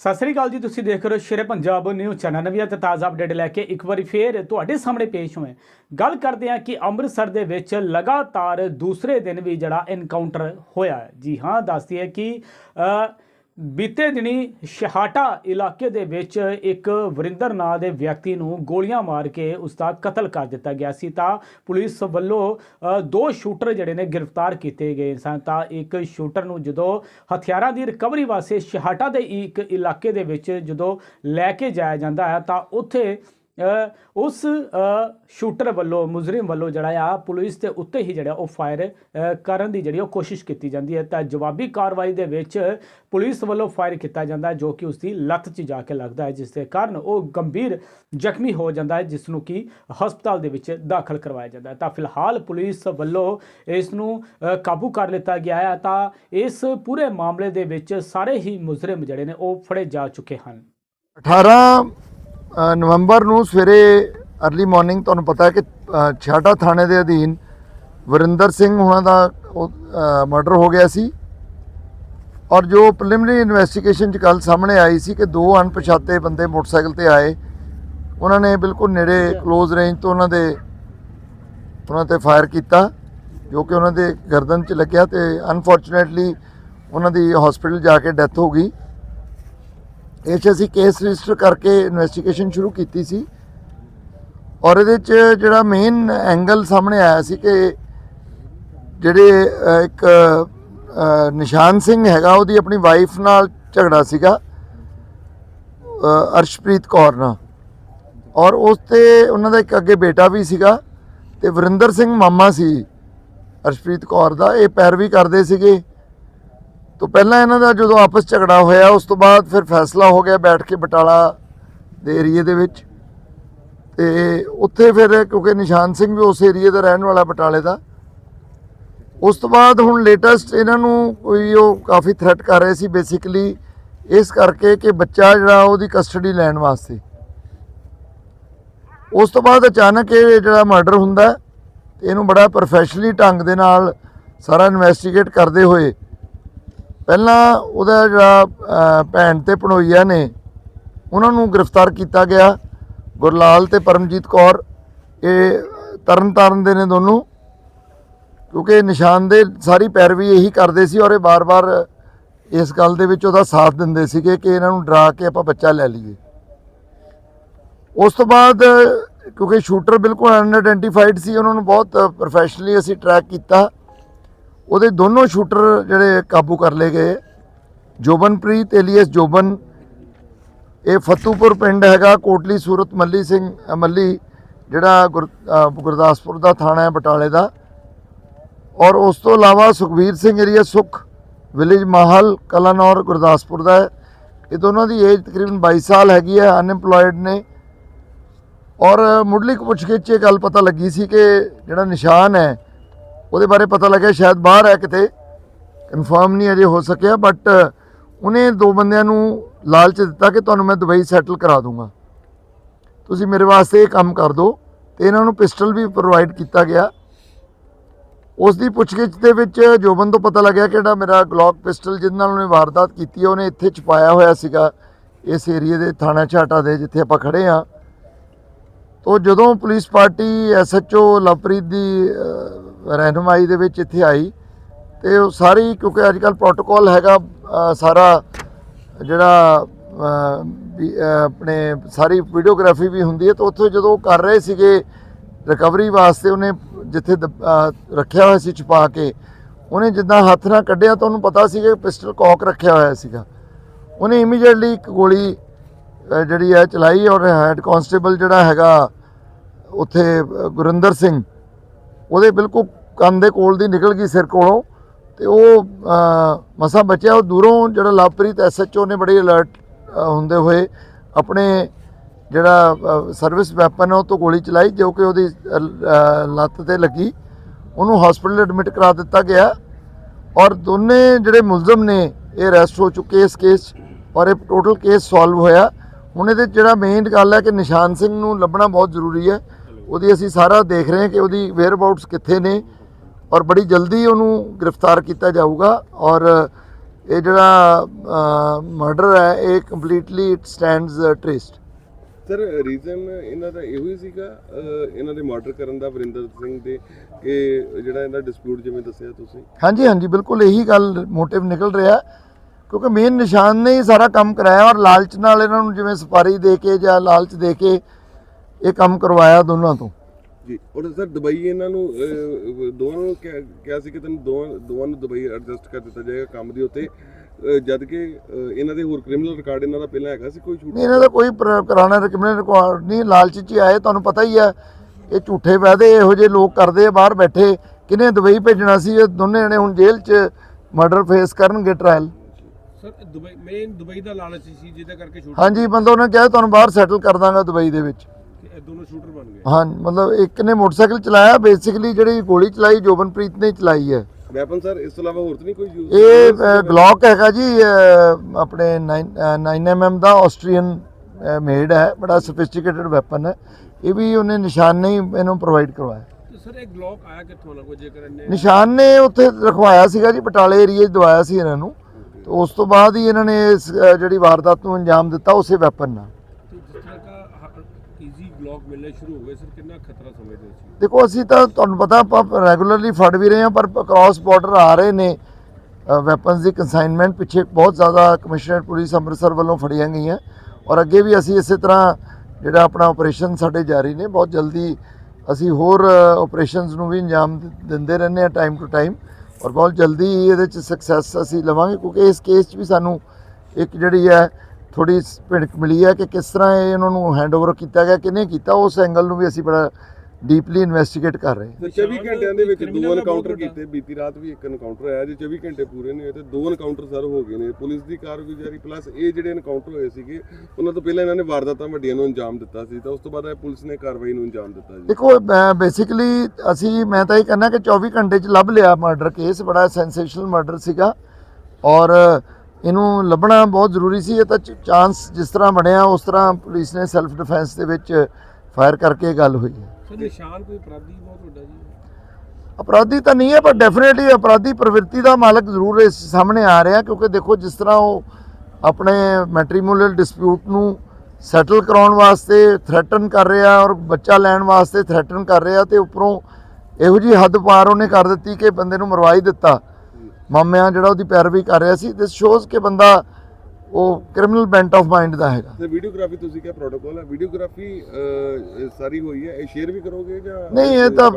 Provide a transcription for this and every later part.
ਸਤਿ ਸ੍ਰੀ ਅਕਾਲ ਜੀ, ਤੁਸੀਂ ਦੇਖ ਰਹੇ ਹੋ ਸ਼ੇਰੇ ਪੰਜਾਬ ਨਿਊਜ਼ ਚੈਨਲ। ਨਵੀਆਂ ਅਤੇ ਤਾਜ਼ਾ ਅਪਡੇਟ ਲੈ ਕੇ ਇੱਕ ਵਾਰੀ ਫੇਰ ਤੁਹਾਡੇ ਸਾਹਮਣੇ ਪੇਸ਼ ਹੋਏ ਗੱਲ ਕਰਦੇ ਹਾਂ ਕਿ ਅੰਮ੍ਰਿਤਸਰ ਦੇ ਵਿੱਚ ਲਗਾਤਾਰ ਦੂਸਰੇ ਦਿਨ ਵੀ ਜਿਹੜਾ ਐਨਕਾਊਂਟਰ ਹੋਇਆ ਜੀ ਹਾਂ, ਦੱਸਦੀ ਹੈ ਕਿ ਬੀਤੇ ਦਿਨੀ ਸ਼ਹਾਟਾ ਇਲਾਕੇ ਦੇ ਵਿੱਚ ਇੱਕ ਵਰਿੰਦਰ ਨਾਂ ਦੇ ਵਿਅਕਤੀ ਨੂੰ ਗੋਲੀਆਂ ਮਾਰ ਕੇ ਉਸ ਦਾ ਕਤਲ ਕਰ ਦਿੱਤਾ ਗਿਆ ਸੀ। ਤਾਂ ਪੁਲਿਸ ਵੱਲੋਂ ਦੋ ਸ਼ੂਟਰ ਜਿਹੜੇ ਨੇ ਗ੍ਰਿਫਤਾਰ ਕੀਤੇ ਗਏ ਸਨ। ਤਾਂ ਇੱਕ ਸ਼ੂਟਰ ਨੂੰ ਜਦੋਂ ਹਥਿਆਰਾਂ ਦੀ ਰਿਕਵਰੀ ਵਾਸਤੇ ਸ਼ਹਾਟਾ ਦੇ ਇੱਕ ਇਲਾਕੇ ਦੇ ਵਿੱਚ ਜਦੋਂ ਲੈ ਕੇ ਜਾਇਆ ਜਾਂਦਾ ਹੈ, ਤਾਂ ਉੱਥੇ ਉਸ ਸ਼ੂਟਰ ਵੱਲੋਂ, ਮੁਜਰਮ ਵੱਲੋਂ ਜਿਹੜਾ ਆ, ਪੁਲਿਸ ਦੇ ਉੱਤੇ ਹੀ ਜਿਹੜਾ ਉਹ ਫਾਇਰ ਕਰਨ ਦੀ ਜਿਹੜੀ ਉਹ ਕੋਸ਼ਿਸ਼ ਕੀਤੀ ਜਾਂਦੀ ਹੈ। ਤਾਂ ਜਵਾਬੀ ਕਾਰਵਾਈ ਦੇ ਵਿੱਚ ਪੁਲਿਸ ਵੱਲੋਂ ਫਾਇਰ ਕੀਤਾ ਜਾਂਦਾ ਜੋ ਕਿ ਉਸ ਦੀ ਲੱਤ 'ਚ ਜਾ ਕੇ ਲੱਗਦਾ ਹੈ, ਜਿਸ ਦੇ ਕਾਰਨ ਉਹ ਗੰਭੀਰ ਜ਼ਖਮੀ ਹੋ ਜਾਂਦਾ ਹੈ, ਜਿਸ ਨੂੰ ਕਿ ਹਸਪਤਾਲ ਦੇ ਵਿੱਚ ਦਾਖਲ ਕਰਵਾਇਆ ਜਾਂਦਾ ਹੈ। ਤਾਂ ਫਿਲਹਾਲ ਪੁਲਿਸ ਵੱਲੋਂ ਇਸ ਨੂੰ ਕਾਬੂ ਕਰ ਲਿੱਤਾ ਗਿਆ ਹੈ। ਤਾਂ ਇਸ ਪੂਰੇ ਮਾਮਲੇ ਦੇ ਵਿੱਚ ਸਾਰੇ ਹੀ ਮੁਜਰਮ ਜਿਹੜੇ ਨੇ ਉਹ ਫੜੇ ਜਾ ਚੁੱਕੇ ਹਨ। 18 ਨਵੰਬਰ ਨੂੰ ਸਵੇਰੇ ਅਰਲੀ ਮਾਰਨਿੰਗ ਤੁਹਾਨੂੰ ਪਤਾ ਹੈ ਕਿ ਛਾਟਾ ਥਾਣੇ ਦੇ ਅਧੀਨ ਵਰਿੰਦਰ ਸਿੰਘ ਹੁਣਾਂ ਦਾ ਮਰਡਰ ਹੋ ਗਿਆ ਸੀ। ਔਰ ਜੋ ਪ੍ਰੀਲਿਮਿਨਰੀ ਇਨਵੈਸਟੀਗੇਸ਼ਨ ਚ ਕੱਲ ਸਾਹਮਣੇ ਆਈ ਸੀ ਕਿ ਦੋ ਅਣਪਛਾਤੇ ਬੰਦੇ ਮੋਟਰਸਾਈਕਲ ਤੇ ਆਏ। ਉਹਨਾਂ ਨੇ ਬਿਲਕੁਲ ਨੇੜੇ ক্লোਜ਼ ਰੇਂਜ ਤੋਂ ਉਹਨਾਂ ਦੇ ਉਹਨਾਂ ਤੇ ਫਾਇਰ ਕੀਤਾ ਜੋ ਕਿ ਉਹਨਾਂ ਦੇ ਗਰਦਨ 'ਚ ਲੱਗਿਆ ਤੇ ਅਨਫੋਰਚੂਨੇਟਲੀ ਉਹਨਾਂ ਦੀ ਹਸਪੀਟਲ ਜਾ ਕੇ ਡੈਥ ਹੋ ਗਈ। ਇਹ 'ਚ ਅਸੀਂ ਕੇਸ ਰਜਿਸਟਰ ਕਰਕੇ ਇਨਵੈਸਟੀਗੇਸ਼ਨ ਸ਼ੁਰੂ ਕੀਤੀ ਸੀ। ਔਰ ਇਹਦੇ 'ਚ ਜਿਹੜਾ ਮੇਨ ਐਂਗਲ ਸਾਹਮਣੇ ਆਇਆ ਸੀ ਕਿ ਜਿਹੜੇ ਇੱਕ ਨਿਸ਼ਾਨ ਸਿੰਘ ਹੈਗਾ, ਉਹਦੀ ਆਪਣੀ ਵਾਈਫ ਨਾਲ ਝਗੜਾ ਸੀਗਾ ਅਰਸ਼ਪ੍ਰੀਤ ਕੌਰ ਨਾਲ। ਔਰ ਉਸ ਤੇ ਉਹਨਾਂ ਦਾ ਇੱਕ ਅੱਗੇ ਬੇਟਾ ਵੀ ਸੀਗਾ ਤੇ ਵਰਿੰਦਰ ਸਿੰਘ ਮਾਮਾ ਸੀ ਅਰਸ਼ਪ੍ਰੀਤ ਕੌਰ ਦਾ। ਇਹ ਪੈਰਵੀ ਕਰਦੇ ਸੀਗੇ। ਤੋਂ ਪਹਿਲਾਂ ਇਹਨਾਂ ਦਾ ਜਦੋਂ ਆਪਸ ਝਗੜਾ ਹੋਇਆ ਉਸ ਤੋਂ ਬਾਅਦ ਫਿਰ ਫੈਸਲਾ ਹੋ ਗਿਆ ਬੈਠ ਕੇ ਬਟਾਲਾ ਦੇ ਏਰੀਏ ਦੇ ਵਿੱਚ। ਤੇ ਉੱਥੇ ਫਿਰ ਕਿਉਂਕਿ ਨਿਸ਼ਾਨ ਸਿੰਘ ਵੀ ਉਸ ਏਰੀਏ ਦਾ ਰਹਿਣ ਵਾਲਾ ਬਟਾਲੇ ਦਾ। ਉਸ ਤੋਂ ਬਾਅਦ ਹੁਣ ਲੇਟੈਸਟ ਇਹਨਾਂ ਨੂੰ ਕੋਈ ਉਹ ਕਾਫੀ ਥ੍ਰੈਟ ਕਰ ਰਹੇ ਸੀ ਬੇਸਿਕਲੀ ਇਸ ਕਰਕੇ ਕਿ ਬੱਚਾ ਜਿਹੜਾ ਉਹਦੀ ਕਸਟਡੀ ਲੈਣ ਵਾਸਤੇ। ਉਸ ਤੋਂ ਬਾਅਦ ਅਚਾਨਕ ਇਹ ਜਿਹੜਾ ਮਰਡਰ ਹੁੰਦਾ ਹੈ, ਇਹਨੂੰ ਬੜਾ ਪ੍ਰੋਫੈਸ਼ਨਲੀ ਢੰਗ ਦੇ ਨਾਲ ਸਾਰਾ ਇਨਵੈਸਟੀਗੇਟ ਕਰਦੇ ਹੋਏ ਪਹਿਲਾਂ ਉਹਦਾ ਜਿਹੜਾ ਭੈਣ ਤੇ ਪਣੋਈਆ ਨੇ, ਉਹਨਾਂ ਨੂੰ ਗ੍ਰਿਫਤਾਰ ਕੀਤਾ ਗਿਆ। ਗੁਰਲਾਲ ਤੇ ਪਰਮਜੀਤ ਕੌਰ, ਇਹ ਤਰਨ ਤਾਰਨ ਦੇ ਨੇ ਦੋਨੋਂ। ਕਿਉਂਕਿ ਨਿਸ਼ਾਨ ਦੇ ਸਾਰੀ ਪੈਰਵੀ ਇਹੀ ਕਰਦੇ ਸੀ ਔਰ ਇਹ ਬਾਰ-ਬਾਰ ਇਸ ਗੱਲ ਦੇ ਵਿੱਚ ਉਹਦਾ ਸਾਥ ਦਿੰਦੇ ਸੀਗੇ ਕਿ ਇਹਨਾਂ ਨੂੰ ਡਰਾ ਕੇ ਆਪਾਂ ਬੱਚਾ ਲੈ ਲਈਏ। ਉਸ ਤੋਂ ਬਾਅਦ, ਕਿਉਂਕਿ ਸ਼ੂਟਰ ਬਿਲਕੁਲ ਅਨਆਇਡੈਂਟੀਫਾਈਡ ਸੀ, ਉਹਨਾਂ ਨੂੰ ਬਹੁਤ ਪ੍ਰੋਫੈਸ਼ਨਲੀ ਅਸੀਂ ਟਰੈਕ ਕੀਤਾ। ਉਹਦੇ ਦੋਨੋਂ ਸ਼ੂਟਰ ਜਿਹੜੇ ਕਾਬੂ ਕਰ ਲਏ ਗਏ। ਜੋਬਨਪ੍ਰੀਤ, ਏਲੀਅਸ ਜੋਬਨ। ਇਹ ਫਤੂਪੁਰ ਪਿੰਡ ਹੈਗਾ, ਕੋਟਲੀ, ਸੂਰਤ, ਮੱਲੀ ਸਿੰਘ ਮੱਲੀ, ਜਿਹੜਾ ਗੁਰ- ਗੁਰਦਾਸਪੁਰ ਦਾ ਥਾਣਾ ਹੈ, ਬਟਾਲੇ ਦਾ। ਔਰ ਉਸ ਤੋਂ ਇਲਾਵਾ ਸੁਖਵੀਰ ਸਿੰਘ ਏਰੀਆ ਸੁਖ ਵਿਲੇਜ ਮਾਹਲ, ਕਲਾਨੌਰ, ਗੁਰਦਾਸਪੁਰ ਦਾ ਹੈ। ਇਹ ਦੋਨਾਂ ਦੀ ਏਜ ਤਕਰੀਬਨ 22 ਸਾਲ ਹੈਗੀ ਹੈ ਅਨਐਮਪਲੋਇਡ ਨੇ। ਔਰ ਮੁੱਢਲੀ ਪੁੱਛਗਿੱਛ ਇਹ ਗੱਲ ਪਤਾ ਲੱਗੀ ਸੀ ਕਿ ਜਿਹੜਾ ਨਿਸ਼ਾਨ ਹੈ ਉਹਦੇ ਬਾਰੇ ਪਤਾ ਲੱਗਿਆ ਸ਼ਾਇਦ ਬਾਹਰ ਹੈ ਕਿਤੇ। ਕਨਫਰਮ ਨਹੀਂ ਅਜੇ ਹੋ ਸਕਿਆ ਬਟ ਉਹਨੇ ਦੋ ਬੰਦਿਆਂ ਨੂੰ ਲਾਲਚ ਦਿੱਤਾ ਕਿ ਤੁਹਾਨੂੰ ਮੈਂ ਦੁਬਈ ਸੈਟਲ ਕਰਾ ਦੂੰਗਾ। ਤੁਸੀਂ ਮੇਰੇ ਵਾਸਤੇ ਇਹ ਕੰਮ ਕਰ ਦਿਓ ਤੇ ਇਹਨਾਂ ਨੂੰ ਪਿਸਟਲ ਵੀ ਪ੍ਰੋਵਾਈਡ ਕੀਤਾ ਗਿਆ। ਉਸ ਦੀ ਪੁੱਛਗਿੱਛ ਦੇ ਵਿੱਚ ਜੋਬਨ ਤੋਂ ਪਤਾ ਲੱਗਿਆ ਕਿ ਜਿਹੜਾ ਮੇਰਾ ਗਲੌਕ ਪਿਸਟਲ ਜਿਹਦੇ ਨਾਲ ਉਹਨੇ ਵਾਰਦਾਤ ਕੀਤੀ ਉਹਨੇ ਇੱਥੇ ਛਪਾਇਆ ਹੋਇਆ ਸੀਗਾ, ਇਸ ਏਰੀਏ ਦੇ ਥਾਣਾ ਛਾਟਾ ਦੇ ਜਿੱਥੇ ਆਪਾਂ ਖੜੇ ਆ। ਤੋ ਜਦੋਂ ਪੁਲਿਸ ਪਾਰਟੀ ਐਸਐਚਓ ਲਵਪ੍ਰੀਤ ਦੀ ਰਹਿਨੁਮਾਈ ਦੇ ਵਿੱਚ ਇੱਥੇ ਆਈ ਤੇ ਉਹ ਸਾਰੀ ਕਿਉਂਕਿ ਅੱਜ ਕੱਲ ਪ੍ਰੋਟੋਕਾਲ ਹੈਗਾ ਸਾਰਾ ਜਿਹੜਾ ਵੀ, ਆਪਣੇ ਸਾਰੀ ਵੀਡੀਓਗ੍ਰਾਫੀ ਵੀ ਹੁੰਦੀ ਹੈ ਤਾਂ ਉੱਥੇ ਜਦੋਂ ਉਹ ਕਰ ਰਹੇ ਸੀਗੇ ਰਿਕਵਰੀ ਵਾਸਤੇ ਉਹਨੇ ਜਿੱਥੇ ਦਬ- ਰੱਖਿਆ ਹੋਇਆ ਸੀ ਛੁਪਾ ਕੇ ਉਹਨੇ ਜਿੱਦਾਂ ਹੱਥ ਨਾਲ ਕੱਢਿਆ ਤਾਂ ਉਹਨੂੰ ਪਤਾ ਸੀ ਕਿ ਪਿਸਟਲ ਕੌਕ ਰੱਖਿਆ ਹੋਇਆ ਸੀਗਾ। ਉਹਨੇ ਇਮੀਡੀਏਟਲੀ ਇੱਕ ਗੋਲੀ ਜਿਹੜੀ ਹੈ ਚਲਾਈ ਔਰ ਹੈਡ ਕਾਂਸਟੇਬਲ ਜਿਹੜਾ ਹੈਗਾ ਉੱਥੇ ਗੁਰਿੰਦਰ ਸਿੰਘ ਉਹਦੇ ਬਿਲਕੁਲ ਕੰਨ ਦੇ ਕੋਲ ਦੀ ਨਿਕਲ ਗਈ ਸਿਰ ਕੋਲੋਂ ਤੇ ਉਹ ਅਹ, ਮਸਾਂ ਬਚਿਆ। ਉਹ ਦੂਰੋਂ ਜਿਹੜਾ ਲਵਪ੍ਰੀਤ ਐਸਐਚਓ ਨੇ ਬੜੇ ਅਲਰਟ ਹੁੰਦੇ ਹੋਏ ਆਪਣੇ ਜਿਹੜਾ ਸਰਵਿਸ ਵੈਪਨ ਹੈ ਉਹ ਤੋਂ ਗੋਲੀ ਚਲਾਈ ਜੋ ਕਿ ਉਹਦੀ ਲੱਤ ਤੇ ਲੱਗੀ। ਉਹਨੂੰ ਹਸਪੀਟਲ ਐਡਮਿਟ ਕਰਾ ਦਿੱਤਾ ਗਿਆ। ਔਰ ਦੋਨੇ ਜਿਹੜੇ ਮੁਲਜ਼ਮ ਨੇ ਇਹ ਅਰੈਸਟ ਹੋ ਚੁੱਕੇ ਇਸ ਕੇਸ 'ਚ। ਔਰ ਇਹ ਟੋਟਲ ਕੇਸ ਸੋਲਵ ਹੋਇਆ। ਹੁਣ ਇਹਦੇ 'ਚ ਜਿਹੜਾ ਮੇਨ ਗੱਲ ਹੈ ਕਿ ਨਿਸ਼ਾਨ ਸਿੰਘ ਨੂੰ ਲੱਭਣਾ ਬਹੁਤ ਜ਼ਰੂਰੀ ਹੈ। ਉਹਦੀ ਅਸੀਂ ਸਾਰਾ ਦੇਖ ਰਹੇ ਹਾਂ ਕਿ ਉਹਦੀ ਵੇਅਰ ਅਬਾਊਟਸ ਕਿੱਥੇ ਨੇ ਔਰ ਬੜੀ ਜਲਦੀ ਉਹਨੂੰ ਗ੍ਰਿਫਤਾਰ ਕੀਤਾ ਜਾਊਗਾ ਔਰ ਇਹ ਜਿਹੜਾ ਮਰਡਰ ਹੈ ਇਹ completely it stands traced sir reason ਇਹਨਾਂ ਦਾ ਇਹੋ ਹੀ ਸੀਗਾ ਇਹਨਾਂ ਦੇ ਮਰਡਰ ਕਰਨ ਦਾ ਵਰਿੰਦਰ ਸਿੰਘ ਦੇ ਕਿ ਜਿਹੜਾ ਇਹਦਾ ਡਿਸਪਿਊਟ ਜਿਵੇਂ ਦੱਸਿਆ ਤੁਸੀਂ? ਹਾਂਜੀ ਹਾਂਜੀ ਬਿਲਕੁਲ ਇਹੀ ਗੱਲ ਮੋਟਿਵ ਨਿਕਲ ਰਿਹਾ ਕਿਉਂਕਿ ਮੇਨ ਨਿਸ਼ਾਨ ਨੇ ਹੀ ਸਾਰਾ ਕੰਮ ਕਰਾਇਆ ਔਰ ਲਾਲਚ ਨਾਲ ਇਹਨਾਂ ਨੂੰ ਜਿਵੇਂ ਸਪਾਰੀ ਦੇ ਕੇ ਜਾਂ ਲਾਲਚ ਦੇ ਕੇ ਇਹ ਕੰਮ ਕਰਵਾਇਆ ਦੋਨਾਂ ਤੋਂ। ਜੀ ਔਰ ਸਰ ਦੁਬਈ ਇਹਨਾਂ ਨੂੰ ਅਹ, ਦੋਵਾਂ ਨੂੰ ਕਿਹਾ ਕਿਹਾ ਸੀ ਕਿ ਤੈਨੂੰ ਦੋਵਾਂ ਦੋਵਾਂ ਨੂੰ ਦੁਬਈ ਐਡਜਸਟ ਕਰ ਦਿੱਤਾ ਜਾਏਗਾ ਕੰਮ ਦੇ ਉੱਤੇ। ਅਹ, ਜਦ ਕਿ ਅਹ, ਇਹਨਾਂ ਦੇ ਹੋਰ ਕ੍ਰਿਮੀਨਲ ਰਿਕਾਰਡ ਇਹਨਾਂ ਦਾ ਪਹਿਲਾਂ ਹੈਗਾ ਸੀ ਕੋਈ ਛੂਟ ਨਹੀਂ ਇਹਨਾਂ ਦਾ ਕੋਈ ਪ੍ਰ- ਪੁਰਾਣਾ ਰਿਕਮੈਂਡ ਰਿਕਾਰਡ ਨਹੀਂ ਲਾਲਚ 'ਚ ਹੀ ਆਏ ਤੁਹਾਨੂੰ ਪਤਾ ਹੀ ਹੈ ਇਹ ਝੂਠੇ ਵਾਅਦੇ ਇਹੋ ਜਿਹੇ ਲੋਕ ਕਰਦੇ ਆ ਬਾਹਰ ਬੈਠੇ ਕਿਨੇ ਦੁਬਈ ਭੇਜਣਾ ਸੀ ਇਹ ਦੋਨੇ ਜਣੇ ਹੁਣ ਜੇਲ੍ਹ 'ਚ ਮਰਡਰ ਫੇਸ ਕਰਨਗੇ ਟ੍ਰਾਇਲ ਸਰ ਦੁਬਈ ਮੇਨ ਦੁਬਈ ਦਾ ਲਾਲਚ ਸੀ ਜਿਹਦੇ ਕਰਕੇ ਸ਼ੂਟਰ ਹਾਂਜੀ ਮਤਲਬ ਉਹਨਾਂ ਨੇ ਕਿਹਾ ਤੁਹਾਨੂੰ ਬਾਹਰ ਸੈਟਲ ਕਰ ਦਾਂਗਾ ਦੁਬਈ ਦੇ ਵਿੱਚ। ਇਹ ਦੋਨੋਂ ਸ਼ੂਟਰ ਬਣ ਗਏ। ਹਾਂ ਮਤਲਬ ਇੱਕ ਨੇ ਮੋਟਰਸਾਈਕਲ ਚਲਾਇਆ ਬੇਸਿਕਲੀ ਜਿਹੜੀ ਗੋਲੀ ਚਲਾਈ ਜੋਬਨਪ੍ਰੀਤ ਨੇ ਚਲਾਈ ਹੈ। ਵੈਪਨ ਸਰ ਇਸ ਤੋਂ ਇਲਾਵਾ ਹੋਰ ਤਾਂ ਨਹੀਂ ਕੋਈ ਯੂਜ਼ ਇਹ ਗਲੌਕ ਹੈਗਾ ਜੀ ਅਹ, ਆਪਣੇ 9 mm ਦਾ ਆਸਟਰੀਅਨ ਮੇਡ ਹੈ ਬੜਾ ਸੋਫਿਸਟੀਕੇਟਡ ਵੈਪਨ ਹੈ। ਇਹ ਵੀ ਉਹਨੇ ਨਿਸ਼ਾਨ ਨਹੀਂ ਇਹਨੂੰ ਪ੍ਰੋਵਾਈਡ ਕਰਵਾਇਆ। ਤੇ ਸਰ ਇਹ ਗਲੌਕ ਆਇਆ ਕਿੱਥੋਂ ਨਾ ਕੋਈ ਜੇਕਰ ਇਹਨੇ ਨਿਸ਼ਾਨ ਨੇ ਉੱਥੇ ਰਖਵਾਇਆ ਸੀਗਾ ਜੀ ਬਟਾਲੇ ਏਰੀਆ 'ਚ ਦਵਾਇਆ ਸੀ ਇਹਨਾਂ ਨੂੰ। ਤੇ ਉਸ ਤੋਂ ਬਾਅਦ ਹੀ ਇਹਨਾਂ ਨੇ ਇਸ ਜਿਹੜੀ ਵਾਰਦਾਤ ਨੂੰ ਅੰਜਾਮ ਦਿੱਤਾ ਉਸੇ ਵੈਪਨ ਨਾਲ। ਤੇ ਜਿਸ ਤਰ੍ਹਾਂ ਦਾ ਮਿਲਣੇ ਸ਼ੁਰੂ ਹੋ ਗਏ ਸਰ, ਕਿੰਨਾ ਖਤਰਾ ਸਮਝਦੇ ਸੀ ਦੇਖੋ, ਅਸੀਂ ਤਾਂ ਤੁਹਾਨੂੰ ਪਤਾ ਆਪਾਂ ਰੈਗੂਲਰਲੀ ਫੜ ਵੀ ਰਹੇ ਹਾਂ, ਪਰ ਕ੍ਰਾਸ ਬਾਰਡਰ ਆ ਰਹੇ ਨੇ। ਵੈਪਨਸ ਦੀ ਕੰਸਾਈਨਮੈਂਟ ਪਿੱਛੇ ਬਹੁਤ ਜ਼ਿਆਦਾ ਕਮਿਸ਼ਨਰ ਪੁਲਿਸ ਅੰਮ੍ਰਿਤਸਰ ਵੱਲੋਂ ਫੜੀਆਂ ਗਈਆਂ। ਔਰ ਅੱਗੇ ਵੀ ਅਸੀਂ ਇਸੇ ਤਰ੍ਹਾਂ ਜਿਹੜਾ ਆਪਣਾ ਆਪਰੇਸ਼ਨ ਸਾਡੇ ਜਾਰੀ ਨੇ, ਬਹੁਤ ਜਲਦੀ ਅਸੀਂ ਹੋਰ ਆਪਰੇਸ਼ਨਸ ਨੂੰ ਵੀ ਅੰਜਾਮ ਦਿੰਦੇ ਰਹਿੰਦੇ ਹਾਂ ਟਾਈਮ ਟੂ ਟਾਈਮ ਔਰ ਬਹੁਤ ਜਲਦੀ ਇਹਦੇ ਚ ਸਕਸੈਸ ਅਸੀਂ ਲਵਾਂਗੇ, ਕਿਉਂਕਿ ਇਸ ਕੇਸ 'ਚ ਵੀ ਸਾਨੂੰ ਇੱਕ ਜਿਹੜੀ ਹੈ ਥੋੜੀ ਭਿਣਕ ਮਿਲੀ ਹੈ ਕਿ ਕਿਸ ਤਰ੍ਹਾਂ ਇਹ ਇਹਨਾਂ ਨੂੰ ਹੈਂਡਓਵਰ ਕੀਤਾ ਗਿਆ ਕਿਹਨੇ ਕੀਤਾ ਉਸ ਐਂਗਲ ਨੂੰ ਵੀ ਅਸੀਂ ਬੜਾ ਡੀਪਲੀ ਇਨਵੈਸਟੀਗੇਟ ਕਰ ਰਹੇ ਹਾਂ। 24 ਘੰਟਿਆਂ ਦੇ ਵਿੱਚ ਦੋ ਐਨਕਾਊਂਟਰ ਕੀਤੇ ਬੀਤੀ ਰਾਤ ਵੀ ਇੱਕ ਐਨਕਾਊਂਟਰ ਆਇਆ ਜੇ 24 ਘੰਟੇ ਪੂਰੇ ਨਹੀਂ ਹੋਏ ਤੇ ਦੋ ਐਨਕਾਊਂਟਰ ਸਰ ਹੋ ਗਏ ਨੇ। ਪੁਲਿਸ ਦੀ ਕਾਰਗੁਜ਼ਾਰੀ ਪਲੱਸ ਇਹ ਜਿਹੜੇ ਐਨਕਾਊਂਟਰ ਹੋਏ ਸੀਗੇ ਉਹਨਾਂ ਤੋਂ ਪਹਿਲਾਂ ਇਹਨਾਂ ਨੇ ਵਾਰਦਾਤਾਂ ਵੱਡੀਆਂ ਨੂੰ ਅੰਜਾਮ ਦਿੱਤਾ ਸੀ ਤਾਂ ਉਸ ਤੋਂ ਬਾਅਦ ਇਹ ਪੁਲਿਸ ਨੇ ਕਾਰਵਾਈ ਨੂੰ ਅੰਜਾਮ ਦਿੱਤਾ ਜੀ। ਦੇਖੋ ਬੇਸਿਕਲੀ ਅਸੀਂ ਮੈਂ ਤਾਂ ਇਹ ਕਹਿੰਦਾ ਕਿ 24 ਘੰਟੇ ਚ ਲੱਭ ਲਿਆ ਮਰਡਰ ਕੇਸ ਬੜਾ ਸੈਂਸੇਸ਼ਨਲ ਮਰਡਰ ਸੀਗਾ। ਔਰ ਇਹਨੂੰ ਲੱਭਣਾ ਬਹੁਤ ਜ਼ਰੂਰੀ ਸੀ ਇਹ ਤਾਂ ਚਾਂਸ ਜਿਸ ਤਰ੍ਹਾਂ ਬਣਿਆ ਉਸ ਤਰ੍ਹਾਂ ਪੁਲਿਸ ਨੇ ਸੈਲਫ ਡਿਫੈਂਸ ਦੇ ਵਿੱਚ ਫਾਇਰ ਕਰਕੇ ਗੱਲ ਹੋਈ ਹੈ। ਸਰ ਨਿਸ਼ਾਨ ਕੋਈ ਅਪਰਾਧੀ ਬਹੁਤ ਵੱਡਾ ਜੀ? ਅਪਰਾਧੀ ਤਾਂ ਨਹੀਂ ਹੈ ਪਰ ਡੈਫੀਨਿਟਲੀ ਅਪਰਾਧੀ ਪ੍ਰਵਿਰਤੀ ਦਾ ਮਾਲਕ ਜ਼ਰੂਰ ਇਸ ਸਾਹਮਣੇ ਆ ਰਿਹਾ ਕਿਉਂਕਿ ਦੇਖੋ ਜਿਸ ਤਰ੍ਹਾਂ ਉਹ ਆਪਣੇ ਮੈਟ੍ਰੀਮੋਨੀਅਲ ਡਿਸਪਿਊਟ ਨੂੰ ਸੈਟਲ ਕਰਾਉਣ ਵਾਸਤੇ ਥ੍ਰੈਟਨ ਕਰ ਰਿਹਾ ਔਰ ਬੱਚਾ ਲੈਣ ਵਾਸਤੇ ਥ੍ਰੈਟਨ ਕਰ ਰਿਹਾ ਤੇ ਉੱਪਰੋਂ ਇਹੋ ਜੀ ਹੱਦ ਪਾਰ ਉਹਨੇ ਕਰ ਦਿੱਤੀ ਕਿ ਬੰਦੇ ਨੂੰ ਮਰਵਾ ਹੀ ਦਿੱਤਾ। ਮਾਮਿਆਂ ਜਿਹੜਾ ਉਹਦੀ ਪੈਰਵੀ ਕਰ ਰਿਹਾ ਸੀ ਦਿਸ ਸ਼ੋਜ਼ ਕਿ ਬੰਦਾ ਉਹ ਕ੍ਰਿਮੀਨਲ ਬੈਂਟ ਆਫ ਮਾਈਂਡ ਦਾ ਹੈਗਾ। ਤੇ ਵੀਡੀਓਗ੍ਰਾਫੀ ਤੁਸੀਂ ਕਿਹਾ ਪ੍ਰੋਟੋਕਾਲ ਹੈ। ਵੀਡੀਓਗ੍ਰਾਫੀ ਸਾਰੀ ਹੋਈ ਹੈ। ਇਹ ਸ਼ੇਅਰ ਵੀ ਕਰੋਗੇ ਜਾਂ ਨਹੀਂ ਇਹ ਤਾਂ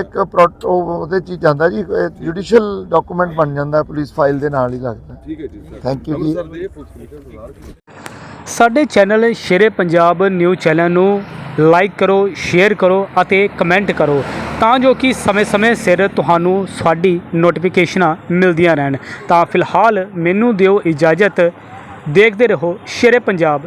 ਇੱਕ ਉਹਦੇ ਚ ਜਾਂਦਾ ਜੀ। ਜੁਡੀਸ਼ੀਅਲ ਡਾਕੂਮੈਂਟ ਬਣ ਜਾਂਦਾ ਪੁਲਿਸ ਫਾਈਲ ਦੇ ਨਾਲ ਹੀ ਲੱਗਦਾ। ਠੀਕ ਹੈ ਜੀ ਸਰ। Thank you ਜੀ। ਸਾਡੇ channel Shere Punjab news channel ਨੂੰ ਲਾਈਕ ਕਰੋ ਸ਼ੇਅਰ ਕਰੋ ਅਤੇ ਕਮੈਂਟ ਕਰੋ। ਤਾਂ ਜੋ ਕਿ ਸਮੇਂ-ਸਮੇਂ ਸਿਰ ਤੁਹਾਨੂੰ ਸਾਡੀ ਨੋਟੀਫਿਕੇਸ਼ਨਾਂ ਮਿਲਦੀਆਂ ਰਹਿਣ। ਤਾਂ ਫਿਲਹਾਲ ਮੈਨੂੰ ਦਿਓ ਇਜਾਜ਼ਤ। ਦੇਖਦੇ ਰਹੋ ਸ਼ੇਰੇ ਪੰਜਾਬ